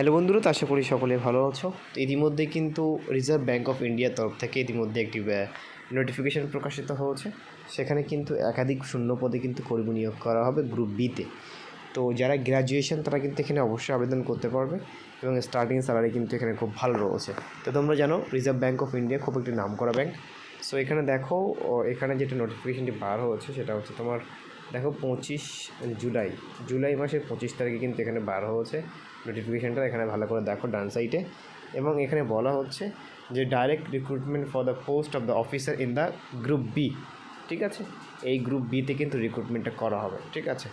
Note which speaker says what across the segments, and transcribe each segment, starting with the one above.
Speaker 1: Hello বন্ধুরা আশা করি সকলে ভালো আছো। তো ইতিমধ্যে কিন্তু রিজার্ভ ব্যাঙ্ক অফ ইন্ডিয়ার তরফ থেকে ইতিমধ্যে একটি নোটিফিকেশন প্রকাশিত হয়েছে। সেখানে কিন্তু একাধিক শূন্য পদে কিন্তু কর্মী নিয়োগ করা হবে গ্রুপ বিতে তো। যারা গ্র্যাজুয়েশন তারা কিন্তু এখানে অবশ্যই আবেদন করতে পারবে এবং স্টার্টিং স্যালারি কিন্তু এখানে খুব ভালো রয়েছে। তো তোমরা জানো রিজার্ভ ব্যাঙ্ক অফ ইন্ডিয়া খুব একটি নাম করা ব্যাঙ্ক সো এখানে দেখো এখানে যেটা নোটিফিকেশানটি বার হয়েছে, সেটা হচ্ছে তোমার দেখো পঁচিশ জুলাই জুলাই মাসের পঁচিশ তারিখে কিন্তু এখানে বার হয়েছে। নোটিফিকেশানটা এখানে ভালো করে দেখো ডান সাইডে এবং এখানে বলা হচ্ছে যে direct recruitment for the post of the officer in the group B ঠিক আছে? এই গ্রুপ বিতে কিন্তু রিক্রুটমেন্টটা করা হবে, ঠিক আছে?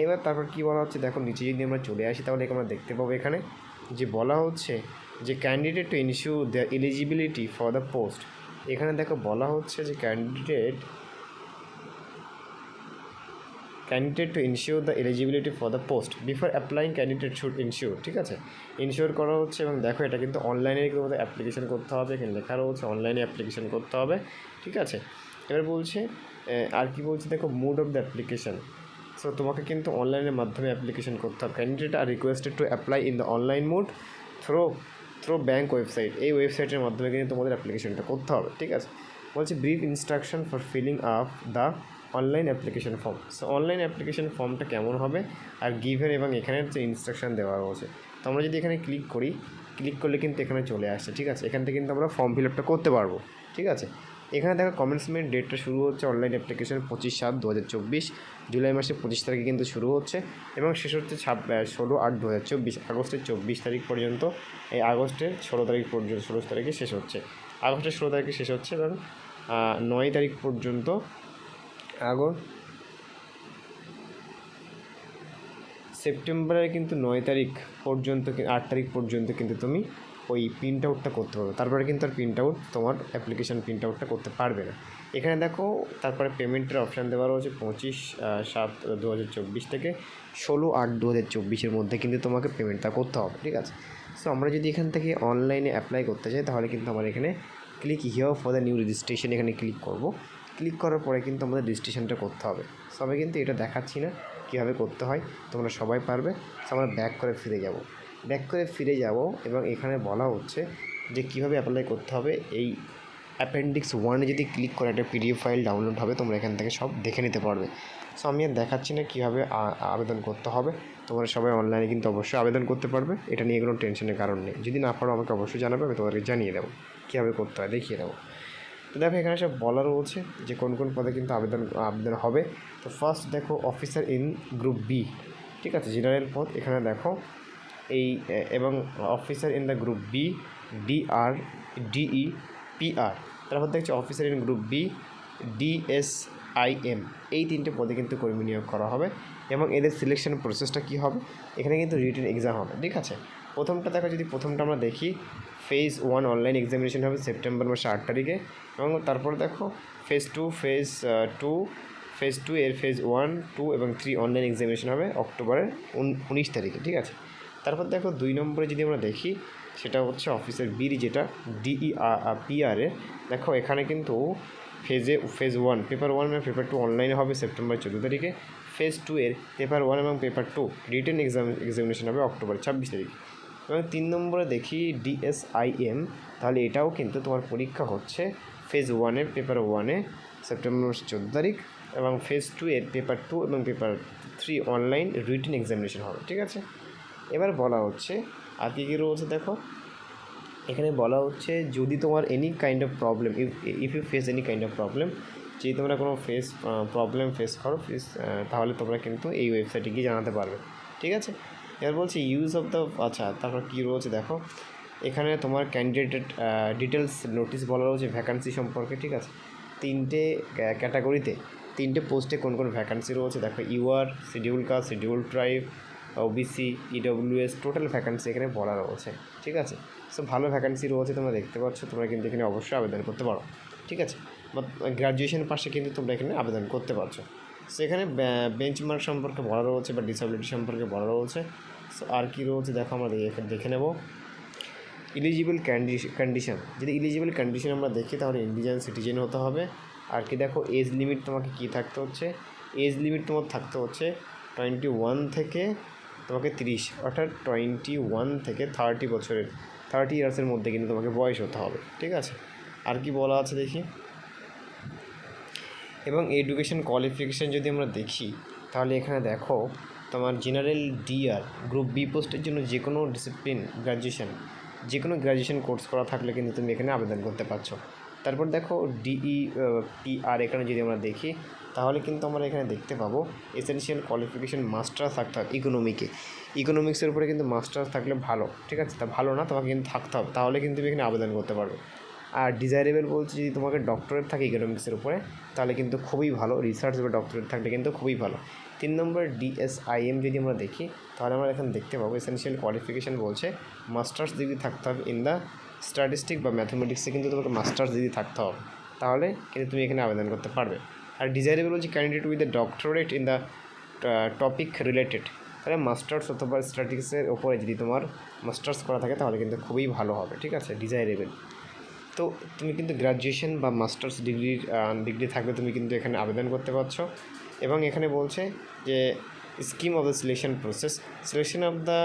Speaker 1: এইবার তারপর কী বলা হচ্ছে? দেখো নিচে যদি আমরা চলে আসি তাহলে আমরা দেখতে পাবো এখানে যে বলা হচ্ছে যে candidate to ensure the eligibility for the post এখানে দেখো বলা হচ্ছে যে candidate candidate to ensure the eligibility for the post before applying candidate should ensure ঠিক আছে? ইনশিওর করা হচ্ছে এবং দেখো এটা কিন্তু অনলাইনে কিন্তু অ্যাপ্লিকেশন করতে হবে, এখানে লেখা রয়েছে অনলাইনে অ্যাপ্লিকেশন করতে হবে, ঠিক আছে? এবার বলছে আর কি বলছে দেখো mode of the application so তোমাকে কিন্তু অনলাইনের মাধ্যমে অ্যাপ্লিকেশন করতে হবে। Candidate are requested to apply in the online mode through through bank website এই ওয়েবসাইটের মাধ্যমে কিন্তু তোমাদের অ্যাপ্লিকেশনটা করতে হবে, ঠিক আছে? বলছে brief instruction for filling up the online application form so online application ফর্মটা কেমন হবে? আর গিভেন এবং এখানের যে ইনস্ট্রাকশন দেওয়া রয়েছে। তো আমরা যদি এখানে ক্লিক করি ক্লিক করলে কিন্তু এখানে চলে আসছে, ঠিক আছে? এখান থেকে কিন্তু আমরা ফর্ম ফিল আপটা করতে পারব, ঠিক আছে? এখানে দেখো কমেন্সমেন্ট ডেটটা শুরু হচ্ছে অনলাইন অ্যাপ্লিকেশন পঁচিশ সাত দু হাজার চব্বিশ। জুলাই মাসের পঁচিশ তারিখে কিন্তু শুরু হচ্ছে এবং শেষ হচ্ছে ছাব ষোলো আট দু হাজার চব্বিশ, আগস্টের চব্বিশ তারিখ পর্যন্ত। এই আগস্টের ষোলো তারিখ পর্যন্ত, ষোলো তারিখে শেষ হচ্ছে। আগস্টের ষোলো তারিখে শেষ হচ্ছে এবং নয় তারিখ পর্যন্ত আগস্ট সেপ্টেম্বরের কিন্তু নয় তারিখ পর্যন্ত আট তারিখ পর্যন্ত কিন্তু তুমি ওই প্রিন্ট আউটটা করতে পারবে। তারপরে কিন্তু আর প্রিন্ট আউট তোমার অ্যাপ্লিকেশান প্রিন্ট আউটটা করতে পারবে না। এখানে দেখো, তারপরে পেমেন্টের অপশান দেওয়া রয়েছে পঁচিশ সাত দু হাজার চব্বিশ থেকে ষোলো আট দু হাজার চব্বিশের মধ্যে কিন্তু তোমাকে পেমেন্টটা করতে হবে, ঠিক আছে? সো আমরা যদি এখান থেকে অনলাইনে অ্যাপ্লাই করতে চাই তাহলে কিন্তু আমার এখানে click here for the new registration এখানে ক্লিক করব। ক্লিক করার পরে কিন্তু আমাদের রেজিস্ট্রেশনটা করতে হবে। সবাই কিন্তু এটা দেখাচ্ছি না কীভাবে করতে হয়, তোমরা সবাই পারবে। আমরা ব্যাক করে ফিরে যাব। ব্যাক করে ফিরে যাব এবং এখানে বলা হচ্ছে যে কীভাবে অ্যাপ্লাই করতে হবে। এই অ্যাপেন্ডিক্স ওয়ানে যদি ক্লিক করে একটা পিডিএফ ফাইল ডাউনলোড হবে, তোমরা এখান থেকে সব দেখে নিতে পারবে। সো আমি আর দেখাচ্ছি না কীভাবে আবেদন করতে হবে। তোমরা সবাই অনলাইনে কিন্তু অবশ্যই আবেদন করতে পারবে। এটা নিয়ে কোনো টেনশনের কারণ নেই। যদি না পারো, আমাকে অবশ্যই জানাবে, আমি তোমাদেরকে জানিয়ে দেবো। কীভাবে করতে হয়, দেখিয়ে দেবো। তো দেখো এখানে সব বলা রয়েছে যে কোন কোন পদে কিন্তু আবেদন আবেদন হবে। তো ফার্স্ট দেখো অফিসার ইন গ্রুপ বি ঠিক আছে? জেনারেল পদ, এখানে দেখো এই, এবং officer in the group B DR DE PR তারপর দেখছি officer in group B DSIM এই তিনটে পদে কিন্তু কর্মী নিয়োগ করা হবে এবং এদের সিলেকশন প্রসেসটা কী হবে? এখানে কিন্তু রিটেন এক্সাম হবে, ঠিক আছে? প্রথমটা দেখো, যদি প্রথমটা আমরা দেখি ফেজ ওয়ান অনলাইন এক্সামিনেশন হবে সেপ্টেম্বর মাসে আট তারিখে। এবং তারপর দেখো phase two phase two phase two এর ফেজ ওয়ান টু এবং থ্রি অনলাইন এক্সামিনেশন হবে অক্টোবরের উন- উনিশ তারিখে, ঠিক আছে? তারপর দেখো, দুই নম্বরে যদি আমরা দেখি, সেটা হচ্ছে অফিসের বির যেটা ডিই পিআরে দেখো, এখানে কিন্তু ফেজে ফেজ ওয়ান পেপার ওয়ান এবং পেপার টু অনলাইনে হবে সেপ্টেম্বর চোদ্দ তারিখে। ফেজ টু এর পেপার ওয়ান এবং paper two written exam examination হবে অক্টোবর ছাব্বিশ তারিখ। এবং তিন নম্বরে দেখি ডিএসআইএম তাহলে এটাও কিন্তু তোমার পরীক্ষা হচ্ছে। ফেজ ওয়ানের পেপার ওয়ানে সেপ্টেম্বর মাসের চোদ্দ তারিখ, এবং ফেজ টু এর পেপার টু এবং paper three online written examination হবে, ঠিক আছে? এবার বলা হচ্ছে, আর কী কী রয়েছে দেখো? এখানে বলা হচ্ছে, যদি তোমার any kind of problem if you face any kind of problem যদি তোমরা কোনো ফেস প্রবলেম ফেস করো ফেস তাহলে তোমরা কিন্তু এই ওয়েবসাইটে গিয়ে জানাতে পারবে, ঠিক আছে? এবার বলছি ইউজ অফ দ্য আচ্ছা তারপর কী রয়েছে দেখো। এখানে তোমার ক্যান্ডিডেট ডিটেলস নোটিশ বলা রয়েছে ভ্যাকান্সি সম্পর্কে, ঠিক আছে? তিনটে ক্যাটাগরিতে তিনটে পোস্টে কোন কোন ভ্যাকান্সি রয়েছে? দেখো UR scheduled caste scheduled tribe OBC EWS total vacancy এখানে বলা রয়েছে, ঠিক আছে? সো ভালো ভ্যাকান্সি রয়েছে, তোমরা দেখতে পাচ্ছ, তোমরা কিন্তু এখানে অবশ্যই আবেদন করতে পারো, ঠিক আছে? বা গ্র্যাজুয়েশন পাশে কিন্তু তোমরা এখানে আবেদন করতে পারছ। সেখানে বেঞ্চমার্ক সম্পর্কে বলা রয়েছে বা ডিসেবিলিটি সম্পর্কে বলা রয়েছে। সো আর কী রয়েছে দেখো আমরা দেখে নেব। ইলিজিবল কন্ডিশন যদি ইলিজিবল কন্ডিশন আমরা দেখি, তাহলে ইন্ডিয়ান সিটিজেন হতে হবে। আর কি দেখো এজ লিমিট তোমাকে কী থাকতে হচ্ছে? এজ লিমিট তোমার থাকতে হচ্ছে টোয়েন্টি ওয়ান থেকে তোমাকে তিরিশ, অর্থাৎ টোয়েন্টি ওয়ান থেকে থার্টি বছরের থার্টি ইয়ার্সের মধ্যে কিন্তু তোমাকে বয়স হতে হবে। ঠিক আছে? আর কি বলা আছে দেখি? এবং এডুকেশন কোয়ালিফিকেশান যদি আমরা দেখি, তাহলে এখানে দেখো, তোমার জেনারেল ডিআর, গ্রুপ বি পোস্টের জন্য যে কোনো ডিসিপ্লিন গ্র্যাজুয়েশন যে কোনো গ্র্যাজুয়েশন কোর্স করা থাকলে কিন্তু তুমি এখানে আবেদন করতে পারছ। তারপর দেখো ডিই পি আর এখানে যদি আমরা দেখি, তাহলে কিন্তু আমরা এখানে দেখতে পাবো এসেনশিয়াল কোয়ালিফিকেশান মাস্টার্স থাকতে হবে ইকোনমিকে ইকোনমিক্সের উপরে কিন্তু মাস্টার্স থাকলে ভালো, ঠিক আছে? তা ভালো না, তোমাকে কিন্তু থাকতে হবে, তাহলে কিন্তু তুমি এখানে আবেদন করতে পারবে। আর ডিজায়ারেবল বলছে যদি তোমাকে ডক্টরেট থাকে ইকোনমিক্সের উপরে, তাহলে কিন্তু খুবই ভালো রিসার্চ বা ডক্টরেট থাকলে কিন্তু খুবই ভালো। তিন নম্বর ডিএসআইএম যদি আমরা দেখি, তাহলে আমরা এখানে দেখতে পাবো এসেনশিয়াল কোয়ালিফিকেশান বলছে মাস্টার্স ডিগ্রি থাকতে হবে ইন দ্য স্ট্যাটিস্টিক বা ম্যাথমেটিক্সে কিন্তু তোমাকে মাস্টার্স ডিগ্রি থাকতে হবে। তাহলে কিন্তু তুমি এখানে আবেদন করতে পারবে। আর ডিজায়ারেবল বলছে candidate with the doctorate in the topic related তাহলে মাস্টার্স অথবা স্ট্যাটিক্সের ওপরে যদি তোমার মাস্টার্স করা থাকে, তাহলে কিন্তু খুবই ভালো হবে, ঠিক আছে? ডিজায়ারেবল তো তুমি কিন্তু গ্র্যাজুয়েশন বা মাস্টার্স ডিগ্রির ডিগ্রি থাকলে তুমি কিন্তু এখানে আবেদন করতে পারছ। এবং এখানে বলছে যে scheme of the selection process selection of the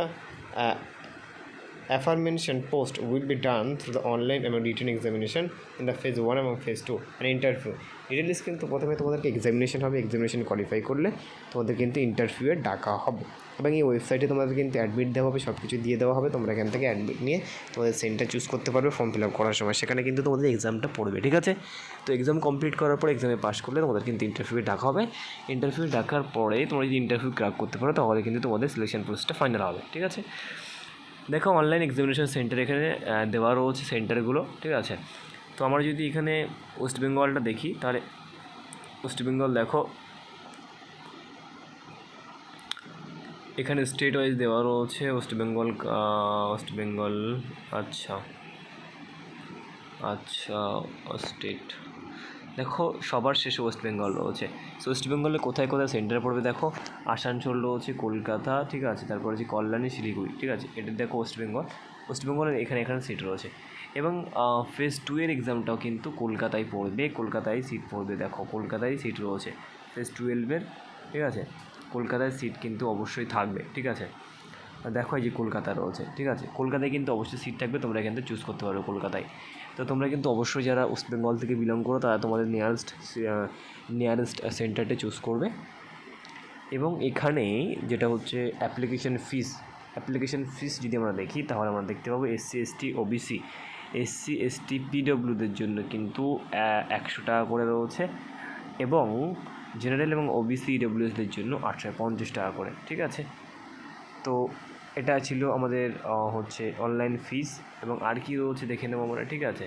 Speaker 1: aforementioned post will be done through the online এবং written examination in the phase one এবং phase two and interview details কিন্তু প্রথমে তোমাদেরকে এক্সামিনেশন হবে এক্সামিনেশন কোয়ালিফাই করলে তোমাদের কিন্তু ইন্টারভিউয়ে ডাকা হবে। এবং এই ওয়েবসাইটে তোমাদের কিন্তু অ্যাডমিট দেওয়া হবে সব কিছু দিয়ে দেওয়া হবে, তোমরা এখান থেকে অ্যাডমিট নিয়ে তোমাদের সেন্টার চুজ করতে পারবে ফর্ম ফিল আপ করার সময়। সেখানে কিন্তু তোমাদের এক্সামটা পড়বে, ঠিক আছে? তো এক্সাম কমপ্লিট করার পর এক্সামে পাস করলে তোমাদের কিন্তু ইন্টারভিউ ডাকা হবে। ইন্টারভিউ ডাকার পরে তোমরা যদি ইন্টারভিউ ক্র্যাক করতে পারো, তাহলে কিন্তু তোমাদের সিলেকশন প্রসেসটা ফাইনাল হবে, ঠিক আছে? দেখো অনলাইন এক্সামিনেশন সেন্টার এখানে দেওয়া রয়েছে সেন্টারগুলো ঠিক আছে? তো আমরা যদি এখানে ওয়েস্ট বেঙ্গলটা দেখি, তাহলে ওয়েস্ট বেঙ্গল দেখো। এখানে স্টেট ওয়াইজ দেওয়া রয়েছে ওয়েস্ট বেঙ্গল ওয়েস্ট বেঙ্গল আচ্ছা আচ্ছা স্টেট দেখো, সবার শেষে ওয়েস্ট বেঙ্গল রয়েছে। সো ওয়েস্ট বেঙ্গলে কোথায় কোথায় সেন্টার পড়বে দেখো? আসানসোল রয়েছে, কলকাতা, ঠিক আছে? তারপর হচ্ছে কল্যাণী, শিলিগুড়ি, ঠিক আছে? এটা দেখো ওয়েস্ট বেঙ্গল ওয়েস্ট বেঙ্গলের এখানে এখানে সিট রয়েছে। এবং ফেজ টু এর এক্সামটাও কিন্তু কলকাতায় পড়বে, কলকাতায় সিট পড়বে, দেখো, কলকাতায় সিট রয়েছে। ফেজ টুয়েলভের ঠিক আছে? কলকাতায় সিট কিন্তু অবশ্যই থাকবে, ঠিক আছে? দেখো এই যে কলকাতা রয়েছে, ঠিক আছে? কলকাতায় কিন্তু অবশ্যই সিট থাকবে, তোমরা এখান থেকে চুজ করতে পারবে কলকাতায়। তো তোমরা কিন্তু অবশ্যই যারা ওয়েস্ট বেঙ্গল থেকে বিলং করো, তারা তোমাদের নিয়ারেস্ট নিয়ারেস্ট সেন্টারটা চুজ করবে। এবং এখানে যেটা হচ্ছে অ্যাপ্লিকেশন ফিস অ্যাপ্লিকেশন ফিস যদি আমরা দেখি, তাহলে আমরা দেখতে পাবো SC ST OBC SC, ST, পিডব্লিউদের জন্য কিন্তু একশো টাকা করে রয়েছে এবং জেনারেল এবং ওবিসি ডব্লিউএসদের জন্য আটশো পঞ্চাশ টাকা করে, ঠিক আছে? তো এটা ছিল আমাদের হচ্ছে অনলাইন ফিস এবং আর কি রয়েছে দেখে নেব আমরা, ঠিক আছে?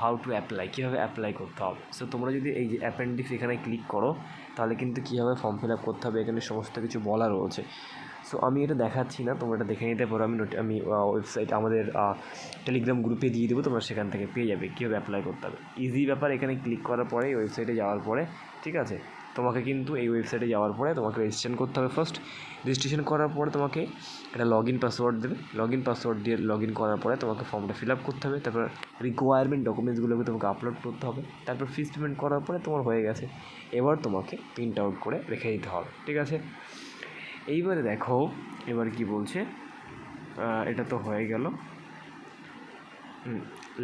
Speaker 1: হাউ টু অ্যাপ্লাই কীভাবে অ্যাপ্লাই করতে হবে। সো তোমরা যদি এই যে অ্যাপেন্ডিক্স এখানে ক্লিক করো তাহলে কিন্তু কীভাবে ফর্ম ফিল আপ করতে হবে এখানে সমস্ত কিছু বলা রয়েছে। সো আমি এটা দেখাচ্ছি না, তোমরা এটা দেখে নিতে পারো। আমি আমি ওয়েবসাইট আমাদের টেলিগ্রাম গ্রুপে দিয়ে দেবো, তোমরা সেখান থেকে পেয়ে যাবে কীভাবে অ্যাপ্লাই করতে হবে। ইজি ব্যাপার, এখানে ক্লিক করার পরে ওয়েবসাইটে যাওয়ার পরে, ঠিক আছে? তোমাকে কিন্তু এই ওয়েবসাইটে যাওয়ার পরে তোমাকে রেজিস্ট্রেশন করতে হবে ফার্স্ট রেজিস্ট্রেশন করার পরে তোমাকে একটা লগ ইন পাসওয়ার্ড দেবে। লগ ইন পাসওয়ার্ড দিয়ে লগ ইন করার পরে তোমাকে ফর্মটা ফিল আপ করতে হবে। তারপর রিকোয়ারমেন্ট ডকুমেন্টসগুলোকে তোমাকে আপলোড করতে হবে। তারপর ফিস পেমেন্ট করার পরে তোমার হয়ে গেছে। এবার তোমাকে প্রিন্ট আউট করে রেখে দিতে হবে। ঠিক আছে? এইবারে দেখো, এবার কি বলছে? এটা তো হয়ে গেল।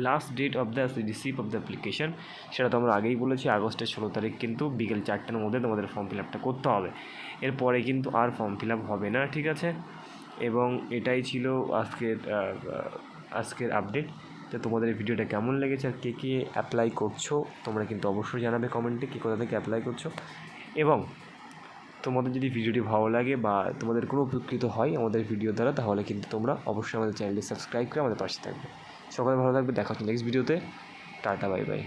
Speaker 1: Last date of the receive of the application সেটা তো আমরা আগেই বলেছি, আগস্টের ষোলো তারিখ কিন্তু বিকেল চারটের মধ্যে তোমাদের ফর্ম ফিল আপটা করতে হবে। এরপরে কিন্তু আর ফর্ম ফিল আপ হবে না, ঠিক আছে? এবং এটাই ছিল আজকের আজকের আপডেট তো তোমাদের ভিডিওটা কেমন লেগেছে আর কে কে অ্যাপ্লাই করছ, তোমরা কিন্তু অবশ্যই জানাবে কমেন্টে কী কোথা থেকে অ্যাপ্লাই করছ। এবং তোমাদের যদি ভিডিওটি ভালো লাগে বা তোমাদের কোনো উপকৃত হয় আমাদের ভিডিও দ্বারা, তাহলে কিন্তু তোমরা অবশ্যই আমাদের চ্যানেলটি সাবস্ক্রাইব করে আমাদের পাশে থাকবে। সকালে ভালো থাকবে দেখা হচ্ছে নেক্সট ভিডিওতে টাটা বাই বাই